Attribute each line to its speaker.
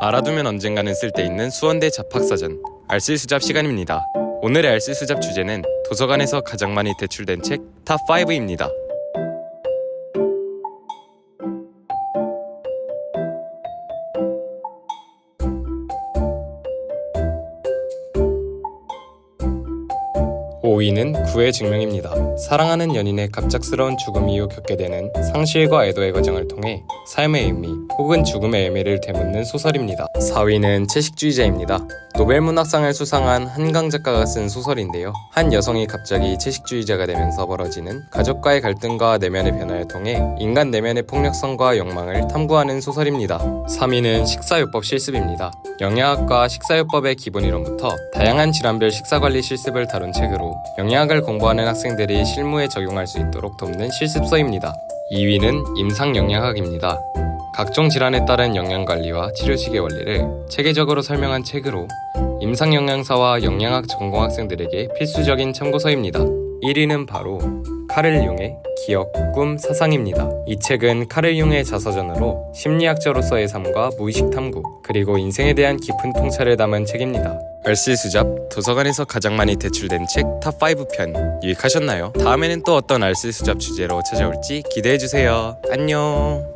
Speaker 1: 알아두면 언젠가는 쓸데있는 수원대 잡학사전 알쓸수잡 시간입니다. 오늘의 알쓸수잡 주제는 도서관에서 가장 많이 대출된 책 탑 5입니다. 오위는 구의 증명입니다. 사랑하는 연인의 갑작스러운 죽음 이후 겪게 되는 상실과 애도의 과정을 통해 삶의 의미 혹은 죽음의 의미를 되묻는 소설입니다. 4위는 채식주의자입니다. 노벨문학상을 수상한 한강 작가가 쓴 소설인데요. 한 여성이 갑자기 채식주의자가 되면서 벌어지는 가족과의 갈등과 내면의 변화를 통해 인간 내면의 폭력성과 욕망을 탐구하는 소설입니다. 3위는 식사요법 실습입니다. 영양학과 식사요법의 기본 이론부터 다양한 질환별 식사관리 실습을 다룬 책으로 영양학을 공부하는 학생들이 실무에 적용할 수 있도록 돕는 실습서입니다. 2위는 임상영양학입니다. 각종 질환에 따른 영양관리와 치료식의 원리를 체계적으로 설명한 책으로 임상영양사와 영양학 전공 학생들에게 필수적인 참고서입니다. 1위는 바로 카를 융의 기억, 꿈, 사상입니다. 이 책은 카를 융의 자서전으로 심리학자로서의 삶과 무의식 탐구, 그리고 인생에 대한 깊은 통찰을 담은 책입니다. 알쓸수잡, 도서관에서 가장 많이 대출된 책 탑 5편 유익하셨나요? 다음에는 또 어떤 알쓸수잡 주제로 찾아올지 기대해주세요. 안녕!